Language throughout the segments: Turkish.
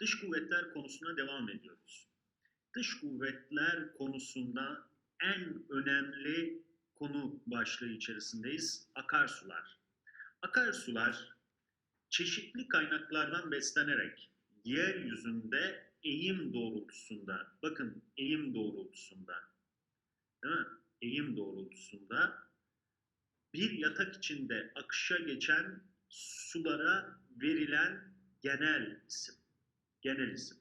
Dış kuvvetler konusuna devam ediyoruz. Dış kuvvetler konusunda en önemli konu başlığı içerisindeyiz. Akarsular. Akarsular çeşitli kaynaklardan beslenerek yeryüzünde eğim doğrultusunda, bakın eğim doğrultusunda, değil mi? Eğim doğrultusunda bir yatak içinde akışa geçen sulara verilen genel isim. Genel isim.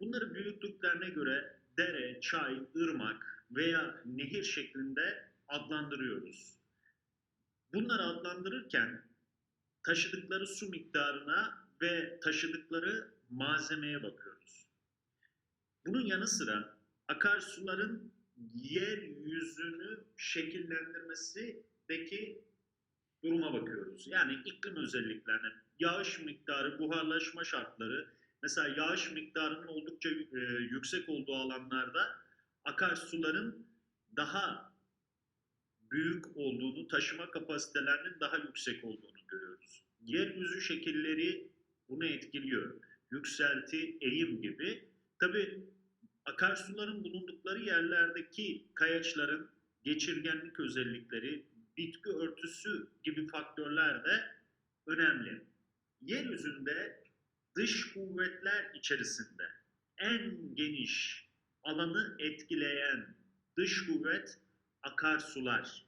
Bunları büyüklüklerine göre dere, çay, ırmak veya nehir şeklinde adlandırıyoruz. Bunları adlandırırken taşıdıkları su miktarına ve taşıdıkları malzemeye bakıyoruz. Bunun yanı sıra akarsuların yeryüzünü şekillendirmesindeki duruma bakıyoruz. Yani iklim özelliklerine, yağış miktarı, buharlaşma şartları, mesela yağış miktarının oldukça e, yüksek olduğu alanlarda akarsuların daha büyük olduğunu, taşıma kapasitelerinin daha yüksek olduğunu görüyoruz. Yeryüzü şekilleri bunu etkiliyor. Yükselti, eğim gibi. Tabi akarsuların bulundukları yerlerdeki kayaçların geçirgenlik özellikleri, bitki örtüsü gibi faktörler de önemli. Yeryüzünde dış kuvvetler içerisinde en geniş alanı etkileyen dış kuvvet akarsular.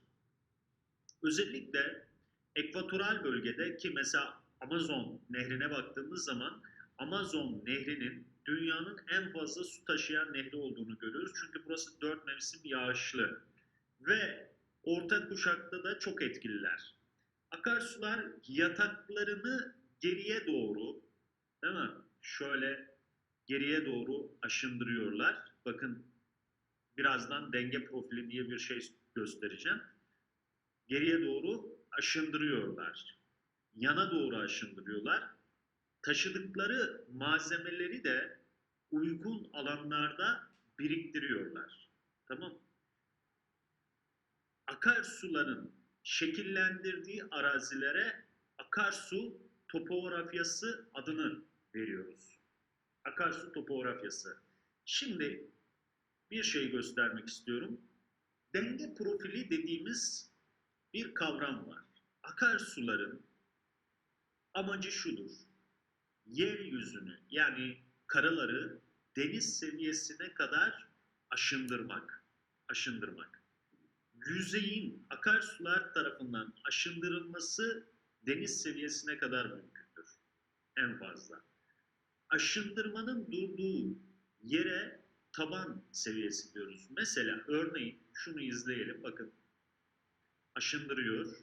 Özellikle ekvatoral bölgede ki mesela Amazon nehrine baktığımız zaman Amazon nehrinin dünyanın en fazla su taşıyan nehri olduğunu görüyoruz. Çünkü burası dört mevsim yağışlı ve orta kuşakta da çok etkililer. Akarsular yataklarını geriye doğru değil mi? Şöyle geriye doğru aşındırıyorlar. Bakın birazdan denge profili diye bir şey göstereceğim. Geriye doğru aşındırıyorlar. Yana doğru aşındırıyorlar. Taşıdıkları malzemeleri de uygun alanlarda biriktiriyorlar. Tamam Akarsuların şekillendirdiği arazilere akarsu topografyası adını veriyoruz. Akarsu topografyası. Şimdi bir şey göstermek istiyorum. Denge profili dediğimiz bir kavram var. Akarsuların amacı şudur. Yeryüzünü yani karaları deniz seviyesine kadar aşındırmak. Aşındırmak. Yüzeyin akarsular tarafından aşındırılması deniz seviyesine kadar mümkündür. En fazla. Aşındırmanın durduğu yere taban seviyesi diyoruz. Mesela örneğin şunu izleyelim. Bakın aşındırıyor.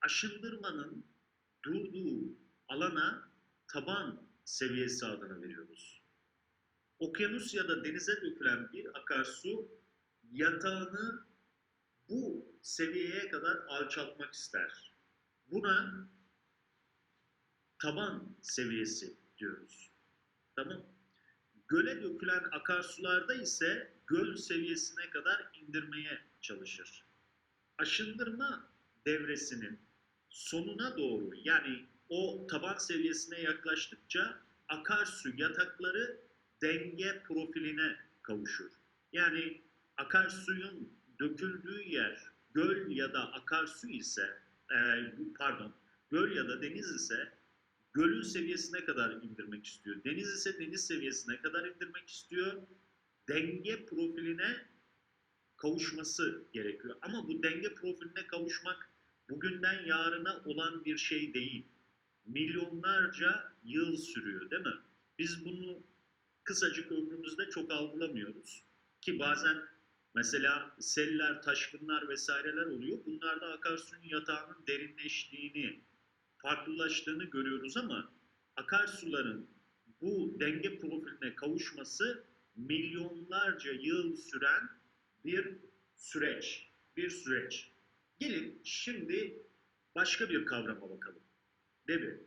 Aşındırmanın durduğu alana taban seviyesi adını veriyoruz. Okyanus ya da denize dökülen bir akarsu yatağını bu seviyeye kadar alçaltmak ister. Buna taban seviyesi diyoruz. Tamam Göle dökülen akarsularda ise göl seviyesine kadar indirmeye çalışır. Aşındırma devresinin sonuna doğru yani o taban seviyesine yaklaştıkça akarsu yatakları denge profiline kavuşur. Yani akarsuyun döküldüğü yer göl ya da akarsu ise e, pardon göl ya da deniz ise gölün seviyesine kadar indirmek istiyor. Deniz ise deniz seviyesine kadar indirmek istiyor. Denge profiline kavuşması gerekiyor. Ama bu denge profiline kavuşmak bugünden yarına olan bir şey değil. Milyonlarca yıl sürüyor değil mi? Biz bunu kısacık ömrümüzde çok algılamıyoruz. Ki bazen mesela seller, taşkınlar vesaireler oluyor. Bunlarda akarsuyun yatağının derinleştiğini, farklılaştığını görüyoruz ama akarsuların bu denge profiline kavuşması milyonlarca yıl süren bir süreç. Bir süreç. Gelin şimdi başka bir kavrama bakalım. Debi,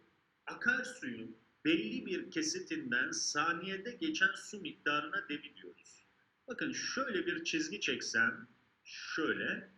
akarsuyun belli bir kesitinden saniyede geçen su miktarına debi diyoruz. Bakın şöyle bir çizgi çeksem, şöyle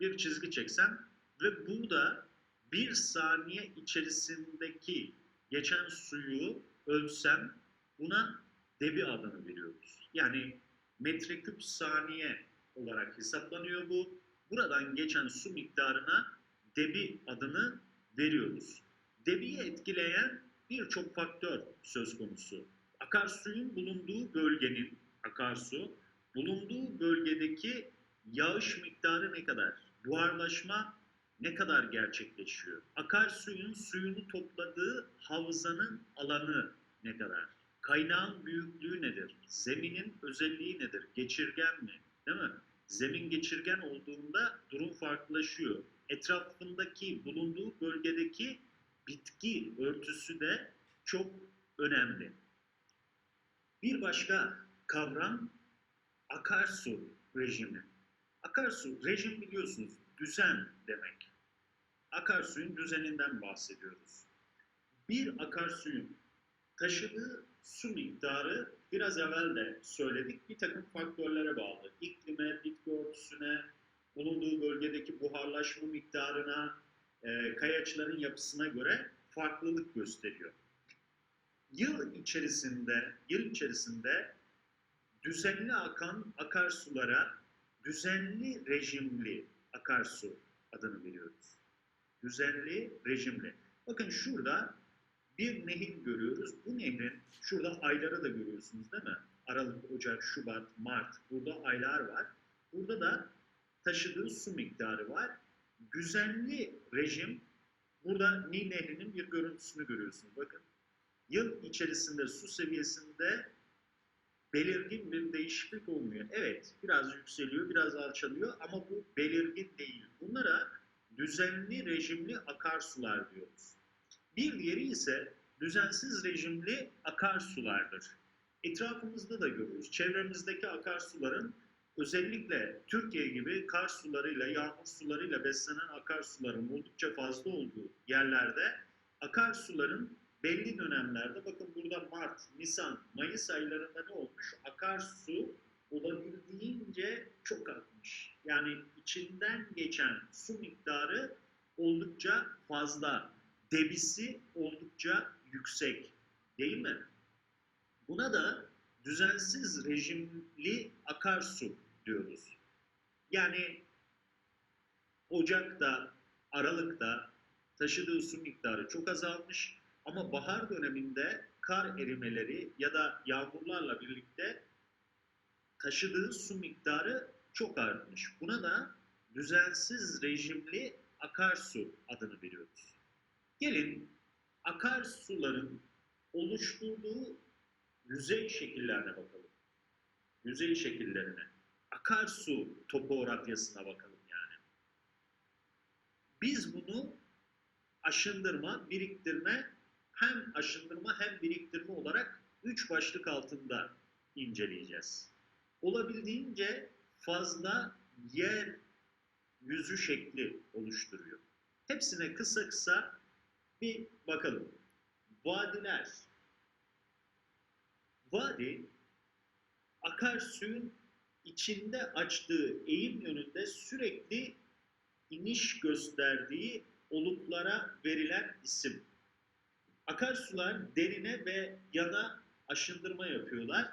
bir çizgi çeksem ve burada bir saniye içerisindeki geçen suyu ölçsem buna debi adını veriyoruz. Yani metreküp saniye olarak hesaplanıyor bu. Buradan geçen su miktarına debi adını veriyoruz. Debiyi etkileyen birçok faktör söz konusu. Akarsuyun bulunduğu bölgenin, akarsu, bulunduğu bölgedeki yağış miktarı ne kadar? Buharlaşma ne kadar gerçekleşiyor? Akarsuyun suyunu topladığı havzanın alanı ne kadar? Kaynağın büyüklüğü nedir? Zeminin özelliği nedir? Geçirgen mi? Değil mi? Zemin geçirgen olduğunda durum farklılaşıyor. Etrafındaki, bulunduğu bölgedeki bitki örtüsü de çok önemli. Bir başka kavram akarsu rejimi. Akarsu rejim biliyorsunuz düzen demek. Akarsuyun düzeninden bahsediyoruz. Bir akarsuyun taşıdığı su miktarı biraz evvel de söyledik bir takım faktörlere bağlı. İklime, bitki örtüsüne, bulunduğu bölgedeki buharlaşma miktarına, e, kayaçların yapısına göre farklılık gösteriyor. Yıl içerisinde, yıl içerisinde düzenli akan akarsulara düzenli rejimli akarsu adını veriyoruz. Düzenli rejimli. Bakın şurada bir nehir görüyoruz. Bu nehrin şurada ayları da görüyorsunuz değil mi? Aralık, Ocak, Şubat, Mart. Burada aylar var. Burada da taşıdığı su miktarı var. Düzenli rejim burada Nil Nehri'nin bir görüntüsünü görüyorsunuz. Bakın yıl içerisinde su seviyesinde belirgin bir değişiklik olmuyor. Evet, biraz yükseliyor, biraz alçalıyor ama bu belirgin değil. Bunlara düzenli rejimli akarsular diyoruz. Bir diğeri ise düzensiz rejimli akarsulardır. Etrafımızda da görüyoruz. Çevremizdeki akarsuların özellikle Türkiye gibi kar sularıyla, yağmur sularıyla beslenen akarsuların oldukça fazla olduğu yerlerde akarsuların belli dönemlerde bakın burada Mart, Nisan, Mayıs aylarında ne olmuş? Akarsu olabildiğince çok artmış. Yani içinden geçen su miktarı oldukça fazla. Debisi oldukça yüksek. Değil mi? Buna da düzensiz rejimli akarsu diyoruz. Yani Ocak'ta, Aralık'ta taşıdığı su miktarı çok azalmış ama bahar döneminde kar erimeleri ya da yağmurlarla birlikte taşıdığı su miktarı çok artmış. Buna da düzensiz rejimli akarsu adını veriyoruz. Gelin akarsuların oluşturduğu yüzey şekillerine bakalım. Yüzey şekillerine. Akarsu topografyasına bakalım yani. Biz bunu aşındırma, biriktirme, hem aşındırma hem biriktirme olarak üç başlık altında inceleyeceğiz. Olabildiğince fazla yer yüzü şekli oluşturuyor. Hepsine kısa kısa bir bakalım. Vadiler. Vadi, akarsuyun içinde açtığı eğim yönünde sürekli iniş gösterdiği oluklara verilen isim. Akarsular derine ve yana aşındırma yapıyorlar.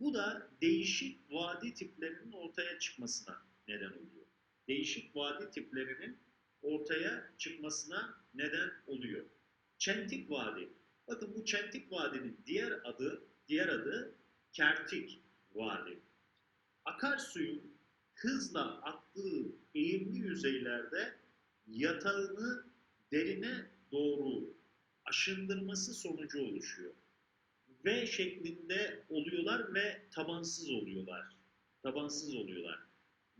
Bu da değişik vadi tiplerinin ortaya çıkmasına neden oluyor. Değişik vadi tiplerinin ortaya çıkmasına neden oluyor. Çentik Vadi. Bakın bu Çentik Vadi'nin diğer adı, diğer adı Kertik Vadi. Akarsuyun hızla aktığı eğimli yüzeylerde yatağını derine doğru aşındırması sonucu oluşuyor. V şeklinde oluyorlar ve tabansız oluyorlar. Tabansız oluyorlar.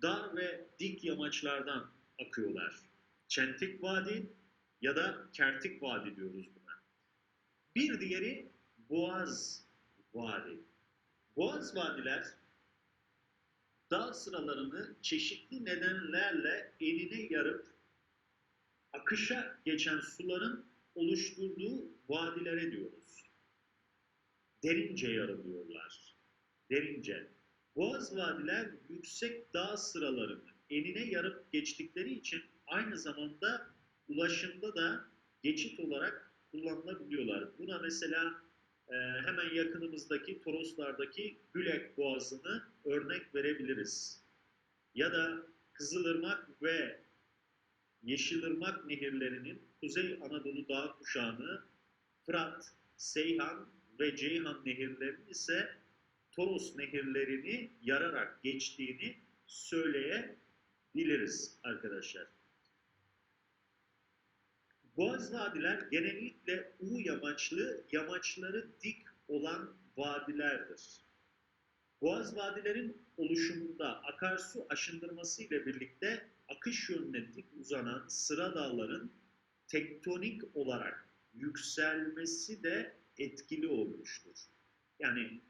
Dar ve dik yamaçlardan akıyorlar. Çentik Vadi ya da Kertik Vadi diyoruz buna. Bir diğeri Boğaz Vadi. Boğaz vadiler dağ sıralarını çeşitli nedenlerle eline yarıp akışa geçen suların oluşturduğu vadilere diyoruz. Derince yarılıyorlar. Derince. Boğaz vadiler yüksek dağ sıralarını enine yarıp geçtikleri için aynı zamanda ulaşımda da geçit olarak kullanılabiliyorlar. Buna mesela e, hemen yakınımızdaki Toroslardaki Gülek Boğazı'nı örnek verebiliriz. Ya da Kızılırmak ve Yeşilırmak nehirlerinin Kuzey Anadolu dağ kuşağını Fırat, Seyhan ve Ceyhan nehirlerinin ise Toros nehirlerini yararak geçtiğini söyleyebiliriz arkadaşlar. Boğaz vadiler genellikle U yamaçlı, yamaçları dik olan vadilerdir. Boğaz vadilerin oluşumunda akarsu aşındırması ile birlikte akış yönüne dik uzanan sıra dağların tektonik olarak yükselmesi de etkili olmuştur. Yani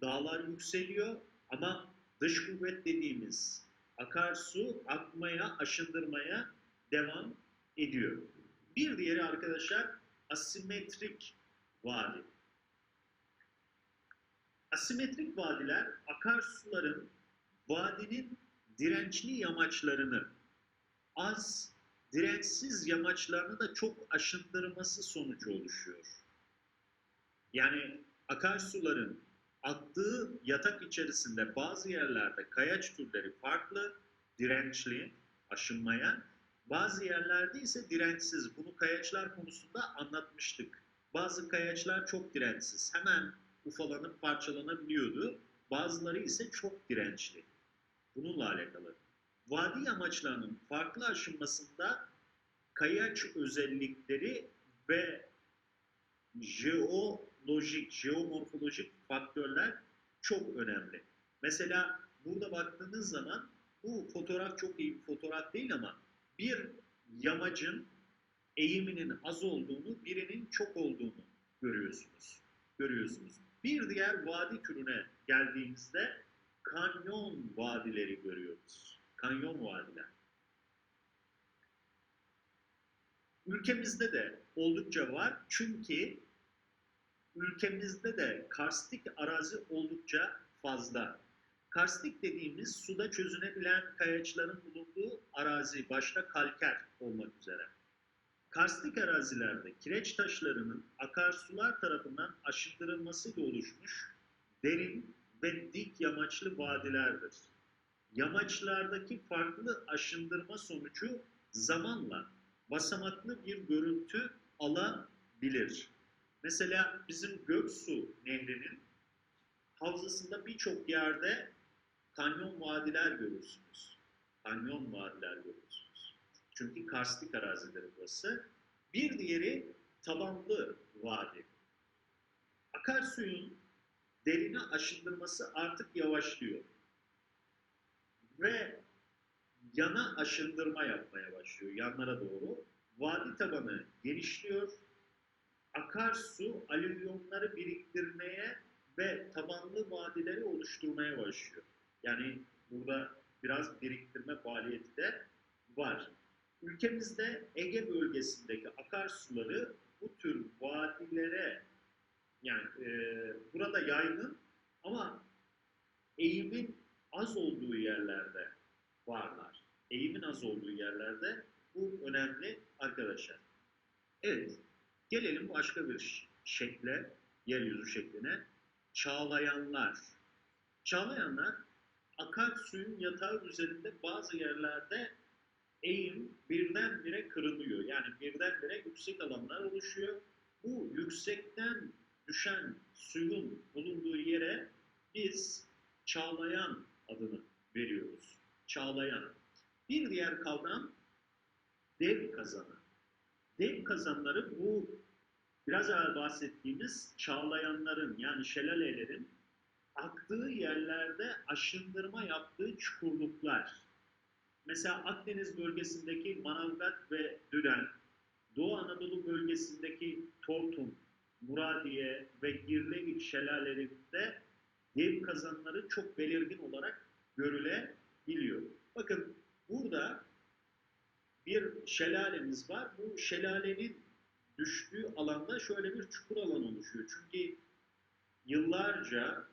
dağlar yükseliyor ama dış kuvvet dediğimiz akarsu akmaya, aşındırmaya devam ediyor. Bir diğeri arkadaşlar asimetrik vadi. Asimetrik vadiler akarsuların vadinin dirençli yamaçlarını az, dirençsiz yamaçlarını da çok aşındırması sonucu oluşuyor. Yani akarsuların attığı yatak içerisinde bazı yerlerde kayaç türleri farklı, dirençli aşınmaya, bazı yerlerde ise dirençsiz. Bunu kayaçlar konusunda anlatmıştık. Bazı kayaçlar çok dirençsiz. Hemen ufalanıp parçalanabiliyordu. Bazıları ise çok dirençli. Bununla alakalı. Vadi yamaçlarının farklı aşınmasında kayaç özellikleri ve jeolojik, jeomorfolojik faktörler çok önemli. Mesela burada baktığınız zaman bu fotoğraf çok iyi bir fotoğraf değil ama bir yamacın eğiminin az olduğunu, birinin çok olduğunu görüyorsunuz. Görüyorsunuz. Bir diğer vadi türüne geldiğimizde kanyon vadileri görüyoruz. Kanyon vadiler. Ülkemizde de oldukça var çünkü ülkemizde de karstik arazi oldukça fazla. Karstik dediğimiz suda çözünebilen kayaçların bulunduğu arazi başta kalker olmak üzere. Karstik arazilerde kireç taşlarının akarsular tarafından aşındırılmasıyla oluşmuş derin ve dik yamaçlı vadilerdir. Yamaçlardaki farklı aşındırma sonucu zamanla basamaklı bir görüntü alabilir. Mesela bizim Göksu Nehri'nin havzasında birçok yerde kanyon vadiler görürsünüz. Kanyon vadiler görürsünüz. Çünkü karstik arazileri burası. Bir diğeri tabanlı vadi. Akarsuyun derine aşındırması artık yavaşlıyor. Ve yana aşındırma yapmaya başlıyor yanlara doğru. Vadi tabanı genişliyor. Akarsu alüvyonları biriktirmeye ve tabanlı vadileri oluşturmaya başlıyor. Yani burada biraz biriktirme faaliyeti de var. Ülkemizde Ege bölgesindeki akarsuları bu tür vadilere yani e, burada yaygın ama eğimin az olduğu yerlerde varlar. Eğimin az olduğu yerlerde bu önemli arkadaşlar. Evet, gelelim başka bir şekle, yeryüzü şekline. Çağlayanlar. Çağlayanlar akarsuyun yatağı üzerinde bazı yerlerde eğim birdenbire kırılıyor. Yani birdenbire yüksek alanlar oluşuyor. Bu yüksekten düşen suyun bulunduğu yere biz çağlayan adını veriyoruz. Çağlayan. Bir diğer kavram dev kazanı. Dev kazanları bu biraz evvel bahsettiğimiz çağlayanların yani şelalelerin aktığı yerlerde aşındırma yaptığı çukurluklar. Mesela Akdeniz bölgesindeki Manavgat ve Düren, Doğu Anadolu bölgesindeki Tortum, Muradiye ve Girlevik şelalelerinde dev kazanları çok belirgin olarak görülebiliyor. Bakın burada bir şelalemiz var. Bu şelalenin düştüğü alanda şöyle bir çukur alan oluşuyor. Çünkü yıllarca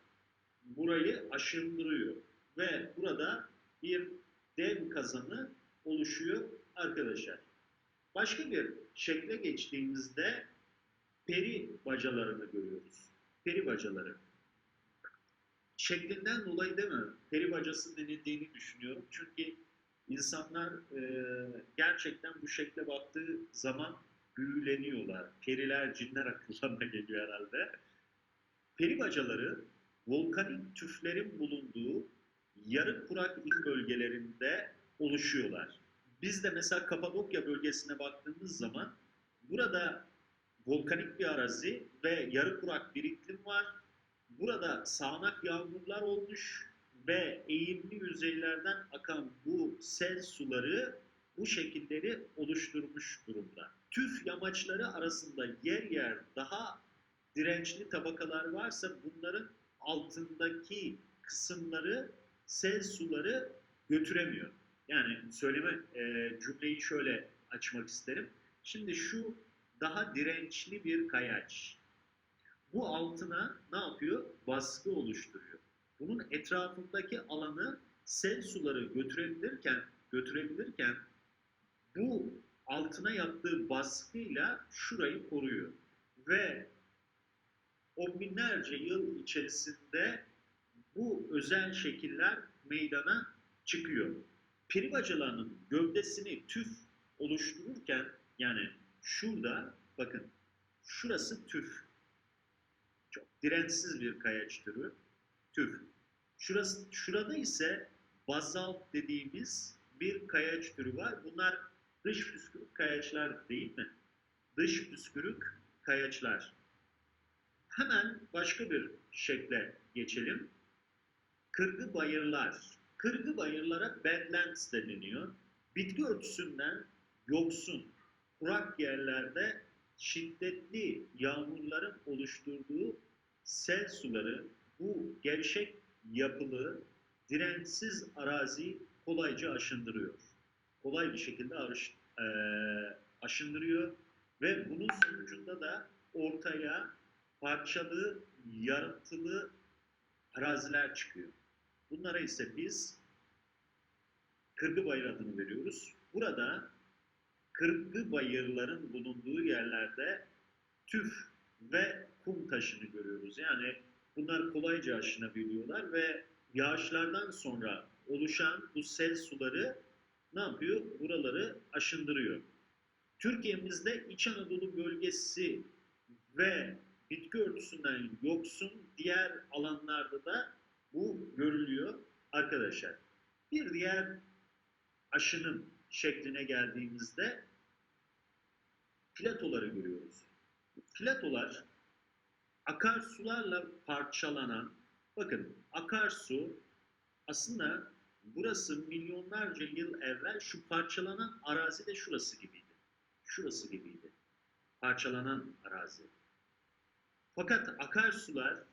burayı aşındırıyor ve burada bir dev kazanı oluşuyor arkadaşlar. Başka bir şekle geçtiğimizde peri bacalarını görüyoruz. Peri bacaları. Şeklinden dolayı değil mi? Peri bacası denildiğini düşünüyorum. Çünkü insanlar e, gerçekten bu şekle baktığı zaman büyüleniyorlar. Periler, cinler akıllarına geliyor herhalde. Peri bacaları volkanik tüflerin bulunduğu yarı kurak il bölgelerinde oluşuyorlar. Biz de mesela Kapadokya bölgesine baktığımız zaman burada volkanik bir arazi ve yarı kurak bir iklim var. Burada sağanak yağmurlar olmuş ve eğimli yüzeylerden akan bu sel suları bu şekilleri oluşturmuş durumda. Tüf yamaçları arasında yer yer daha dirençli tabakalar varsa bunların altındaki kısımları sel suları götüremiyor. Yani söyleme e, cümleyi şöyle açmak isterim. Şimdi şu daha dirençli bir kayaç. Bu altına ne yapıyor? Baskı oluşturuyor. Bunun etrafındaki alanı sel suları götürebilirken götürebilirken bu altına yaptığı baskıyla şurayı koruyor. Ve on binlerce yıl içerisinde bu özel şekiller meydana çıkıyor. Peri bacalarının gövdesini tüf oluştururken yani şurada bakın şurası tüf. Çok dirençsiz bir kayaç türü. Tüf. Şurası, şurada ise bazalt dediğimiz bir kayaç türü var. Bunlar dış püskürük kayaçlar değil mi? Dış püskürük kayaçlar. Hemen başka bir şekle geçelim. Kırgı bayırlar. Kırgı bayırlara badlands deniliyor. Bitki örtüsünden yoksun, kurak yerlerde şiddetli yağmurların oluşturduğu sel suları bu gevşek yapılı, dirençsiz arazi kolayca aşındırıyor. Kolay bir şekilde arış, e, aşındırıyor ve bunun sonucunda da ortaya parçalı, yarıntılı araziler çıkıyor. Bunlara ise biz kırgı bayır adını veriyoruz. Burada kırgı bayırların bulunduğu yerlerde tüf ve kum taşını görüyoruz. Yani bunlar kolayca aşınabiliyorlar ve yağışlardan sonra oluşan bu sel suları ne yapıyor? Buraları aşındırıyor. Türkiye'mizde İç Anadolu bölgesi ve bitki örtüsünden yoksun diğer alanlarda da bu görülüyor arkadaşlar. Bir diğer aşının şekline geldiğimizde platoları görüyoruz. Platolar akarsularla parçalanan, bakın akarsu aslında burası milyonlarca yıl evvel şu parçalanan arazi de şurası gibiydi. Şurası gibiydi. Parçalanan arazi. Fakat akarsular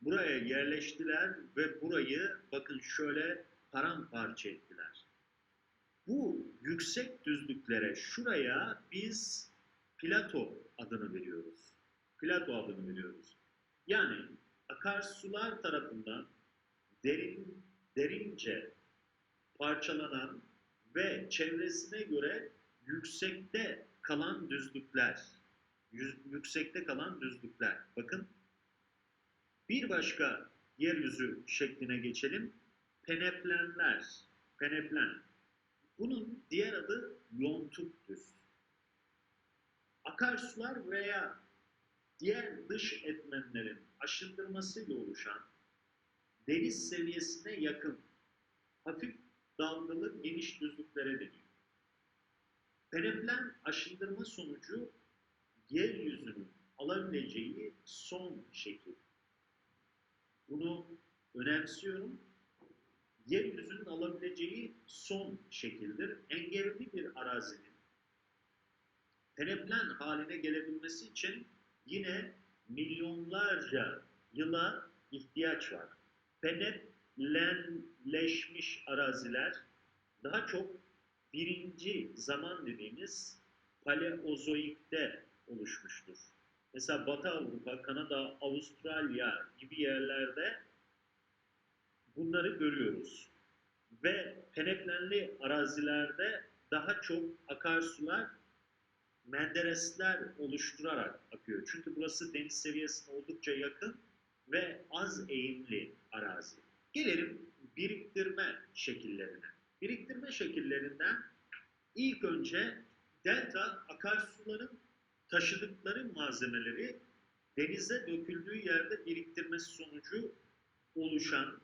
buraya yerleştiler ve burayı bakın şöyle paramparça ettiler. Bu yüksek düzlüklere şuraya biz plato adını veriyoruz. Plato adını veriyoruz. Yani akarsular tarafından derin derince parçalanan ve çevresine göre yüksekte kalan düzlükler, yüksekte kalan düzlükler. Bakın bir başka yeryüzü şekline geçelim. Peneplenler. Peneplen. Bunun diğer adı yontuktur. Akarsular veya diğer dış etmenlerin aşındırmasıyla oluşan deniz seviyesine yakın hafif dalgalı geniş düzlüklere deniyor. Peneplen aşındırma sonucu yeryüzünün alabileceği son şekil. Bunu önemsiyorum. Yeryüzünün alabileceği son şekildir. Engelli bir arazinin peneplen haline gelebilmesi için yine milyonlarca yıla ihtiyaç var. Peneplenleşmiş araziler daha çok birinci zaman dediğimiz paleozoikte oluşmuştur. Mesela Batı Avrupa, Kanada, Avustralya gibi yerlerde bunları görüyoruz. Ve peneplenli arazilerde daha çok akarsular menderesler oluşturarak akıyor. Çünkü burası deniz seviyesine oldukça yakın ve az eğimli arazi. Gelelim biriktirme şekillerine. Biriktirme şekillerinden ilk önce delta akarsuların taşıdıkları malzemeleri denize döküldüğü yerde biriktirmesi sonucu oluşan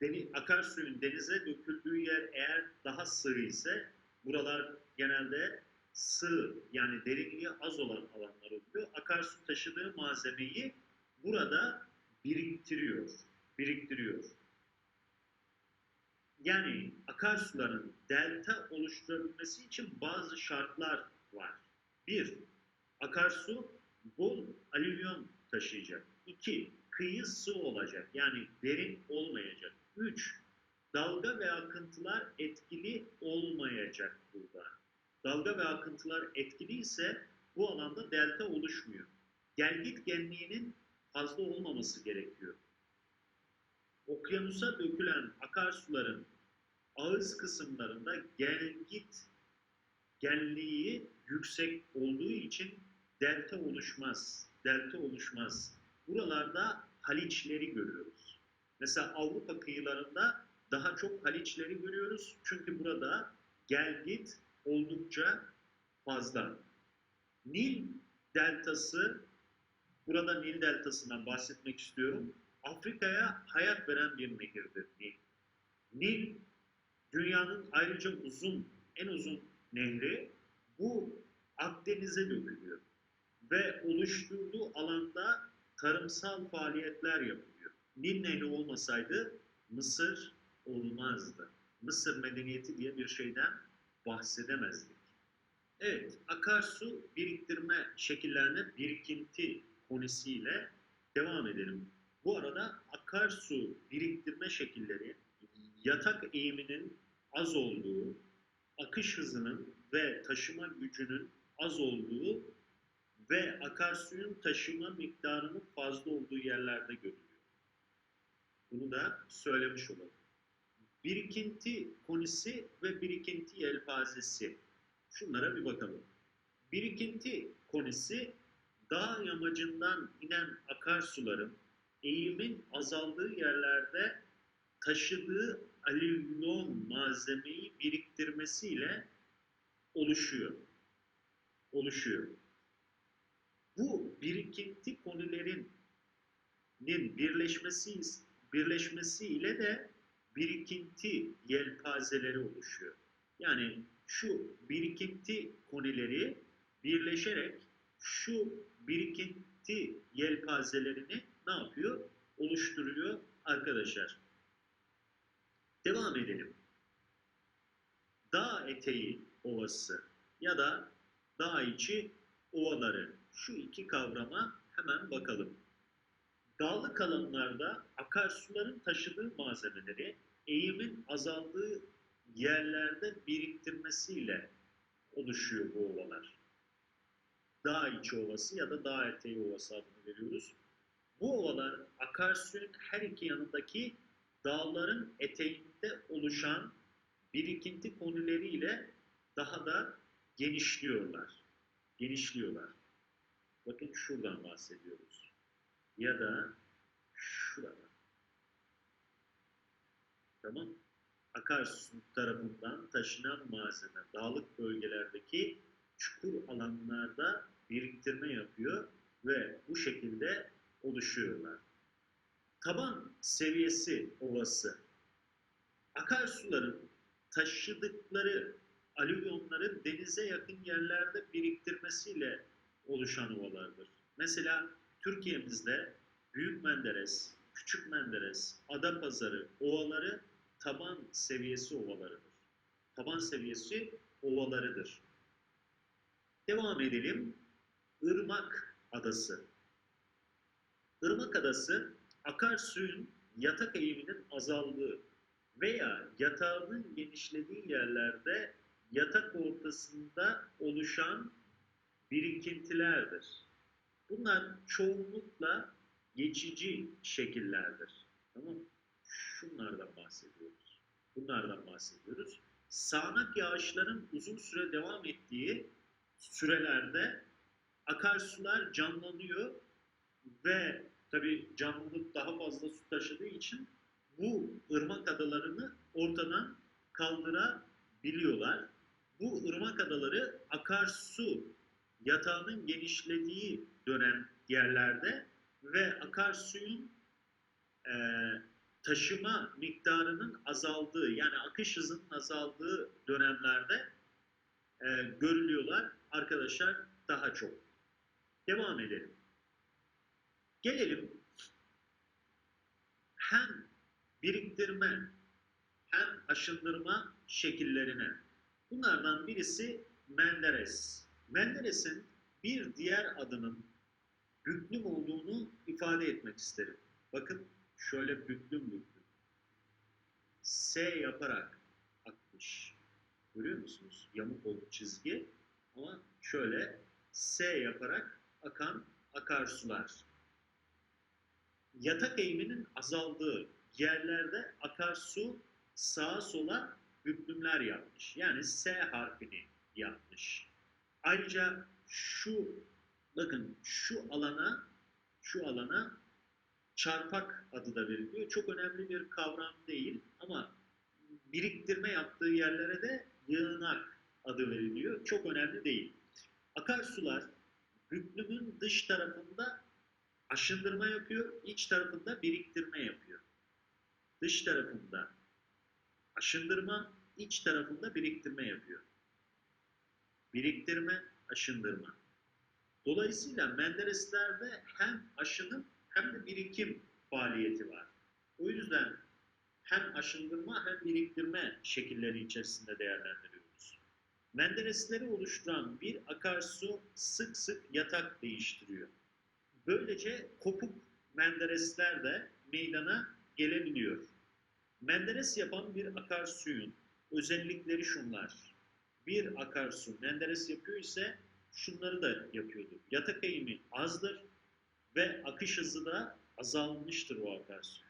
deni, akarsuyun denize döküldüğü yer eğer daha sığ ise buralar genelde sığ yani derinliği az olan alanlar oluyor. Akarsu taşıdığı malzemeyi burada biriktiriyor. Biriktiriyor. Yani akarsuların delta oluşturabilmesi için bazı şartlar var. Bir, akarsu bol alüvyon taşıyacak. İki, kıyı sığ olacak. Yani derin olmayacak. Üç, dalga ve akıntılar etkili olmayacak burada. Dalga ve akıntılar etkili ise bu alanda delta oluşmuyor. Gelgit genliğinin fazla olmaması gerekiyor. Okyanusa dökülen akarsuların ağız kısımlarında gelgit genliği yüksek olduğu için delta oluşmaz. Delta oluşmaz. Buralarda haliçleri görüyoruz. Mesela Avrupa kıyılarında daha çok haliçleri görüyoruz. Çünkü burada gelgit oldukça fazla. Nil deltası, burada Nil deltasından bahsetmek istiyorum. Afrika'ya hayat veren bir nehirdir Nil. Nil, dünyanın ayrıca uzun, en uzun nehri. Bu Akdeniz'e dökülüyor. Ve oluşturduğu alanda tarımsal faaliyetler yapılıyor. Nil Nehri olmasaydı Mısır olmazdı. Mısır medeniyeti diye bir şeyden bahsedemezdik. Evet, akarsu biriktirme şekillerine birikinti konisiyle devam edelim. Bu arada akarsu biriktirme şekilleri yatak eğiminin az olduğu, akış hızının ve taşıma gücünün az olduğu ve akarsuyun taşıma miktarının fazla olduğu yerlerde görülüyor. Bunu da söylemiş olalım. Birikinti konisi ve birikinti yelpazesi. Şunlara bir bakalım. Birikinti konisi dağ yamacından inen akarsuların eğimin azaldığı yerlerde taşıdığı alüvyon malzemeyi biriktirmesiyle oluşuyor. Oluşuyor. Bu birikinti konilerin birleşmesi birleşmesiyle de birikinti yelpazeleri oluşuyor. Yani şu birikinti konileri birleşerek şu birikinti yelpazelerini ne yapıyor? Oluşturuyor arkadaşlar. Devam edelim. Dağ eteği ovası ya da dağ içi ovaları. Şu iki kavrama hemen bakalım. Dağlık alanlarda akarsuların taşıdığı malzemeleri eğimin azaldığı yerlerde biriktirmesiyle oluşuyor bu ovalar. Dağ içi ovası ya da dağ eteği ovası adını veriyoruz. Bu ovalar akarsuyun her iki yanındaki dağların eteğinde oluşan birikinti konileriyle daha da genişliyorlar. Genişliyorlar. Bakın şuradan bahsediyoruz. Ya da şuradan. Tamam. Akarsu tarafından taşınan malzeme dağlık bölgelerdeki çukur alanlarda biriktirme yapıyor ve bu şekilde oluşuyorlar. Taban seviyesi ovası akarsuların taşıdıkları alüvyonları denize yakın yerlerde biriktirmesiyle oluşan ovalardır. Mesela Türkiye'mizde Büyük Menderes, Küçük Menderes, Adapazarı ovaları taban seviyesi ovalarıdır. Taban seviyesi ovalarıdır. Devam edelim. Irmak Adası. Irmak Adası akarsuyun yatak eğiminin azaldığı veya yatağının genişlediği yerlerde yatak ortasında oluşan birikintilerdir. Bunlar çoğunlukla geçici şekillerdir. Tamam Şunlardan bahsediyoruz. Bunlardan bahsediyoruz. Sağanak yağışların uzun süre devam ettiği sürelerde akarsular canlanıyor ve tabii canlılık daha fazla su taşıdığı için bu ırmak adalarını ortadan kaldırabiliyorlar. Bu ırmak adaları akarsu yatağının genişlediği dönem yerlerde ve akarsuyun e, taşıma miktarının azaldığı yani akış hızının azaldığı dönemlerde e, görülüyorlar arkadaşlar daha çok. Devam edelim. Gelelim hem biriktirme hem aşındırma şekillerine. Bunlardan birisi Menderes. Menderes'in bir diğer adının büklüm olduğunu ifade etmek isterim. Bakın şöyle büklüm büklüm. S yaparak akmış. Görüyor musunuz? Yamuk oldu çizgi ama şöyle S yaparak akan akarsular. Yatak eğiminin azaldığı yerlerde akarsu sağa sola büklümler yapmış. Yani S harfini yapmış. Ayrıca şu bakın şu alana şu alana çarpak adı da veriliyor. Çok önemli bir kavram değil ama biriktirme yaptığı yerlere de yığınak adı veriliyor. Çok önemli değil. Akarsular büklümün dış tarafında aşındırma yapıyor, iç tarafında biriktirme yapıyor. Dış tarafında aşındırma, iç tarafında biriktirme yapıyor. Biriktirme, aşındırma. Dolayısıyla Menderesler'de hem aşınım hem de birikim faaliyeti var. O yüzden hem aşındırma hem biriktirme şekilleri içerisinde değerlendiriyoruz. Menderesleri oluşturan bir akarsu sık sık yatak değiştiriyor. Böylece kopuk menderesler de meydana gelebiliyor. Menderes yapan bir akarsuyun özellikleri şunlar. Bir akarsu menderes yapıyor ise şunları da yapıyordur. Yatak eğimi azdır ve akış hızı da azalmıştır o akarsu.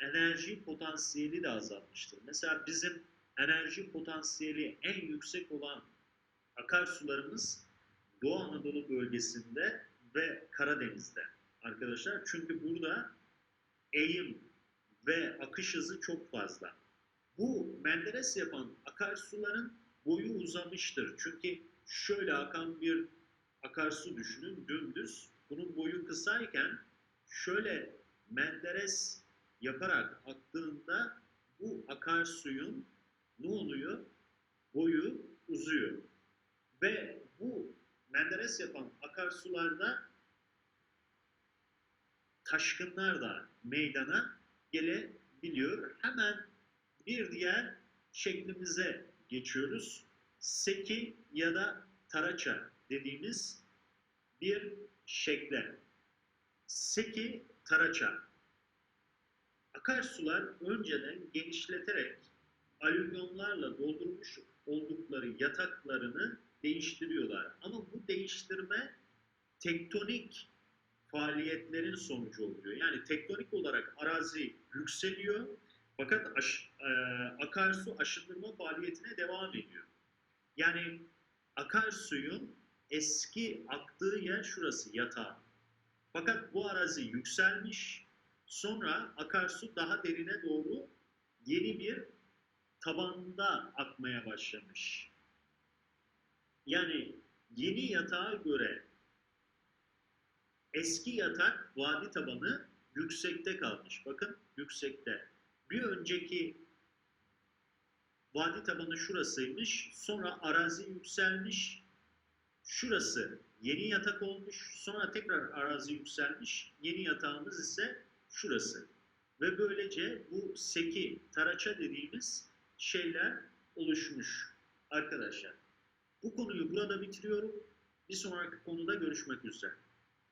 Enerji potansiyeli de azalmıştır. Mesela bizim enerji potansiyeli en yüksek olan akarsularımız Doğu Anadolu bölgesinde ve Karadeniz'de arkadaşlar. Çünkü burada eğim ve akış hızı çok fazla. Bu menderes yapan akarsuların boyu uzamıştır. Çünkü şöyle akan bir akarsu düşünün dümdüz. Bunun boyu kısayken şöyle menderes yaparak aktığında bu akarsuyun ne oluyor? Boyu uzuyor. Ve bu menderes yapan akarsularda taşkınlar da meydana gelebiliyor. Hemen bir diğer şeklimize geçiyoruz. Seki ya da taraça dediğimiz bir şekle. Seki taraça. Akarsular önceden genişleterek alüvyonlarla doldurmuş oldukları yataklarını değiştiriyorlar. Ama bu değiştirme tektonik faaliyetlerin sonucu oluyor. Yani tektonik olarak arazi yükseliyor fakat aş, e, akarsu aşındırma faaliyetine devam ediyor. Yani akarsuyun eski aktığı yer şurası yatağı. Fakat bu arazi yükselmiş. Sonra akarsu daha derine doğru yeni bir tabanda akmaya başlamış. Yani yeni yatağa göre eski yatak vadi tabanı yüksekte kalmış. Bakın yüksekte. Bir önceki vadi tabanı şurasıymış. Sonra arazi yükselmiş. Şurası yeni yatak olmuş. Sonra tekrar arazi yükselmiş. Yeni yatağımız ise şurası. Ve böylece bu seki, taraça dediğimiz şeyler oluşmuş arkadaşlar. Bu konuyu burada bitiriyorum. Bir sonraki konuda görüşmek üzere.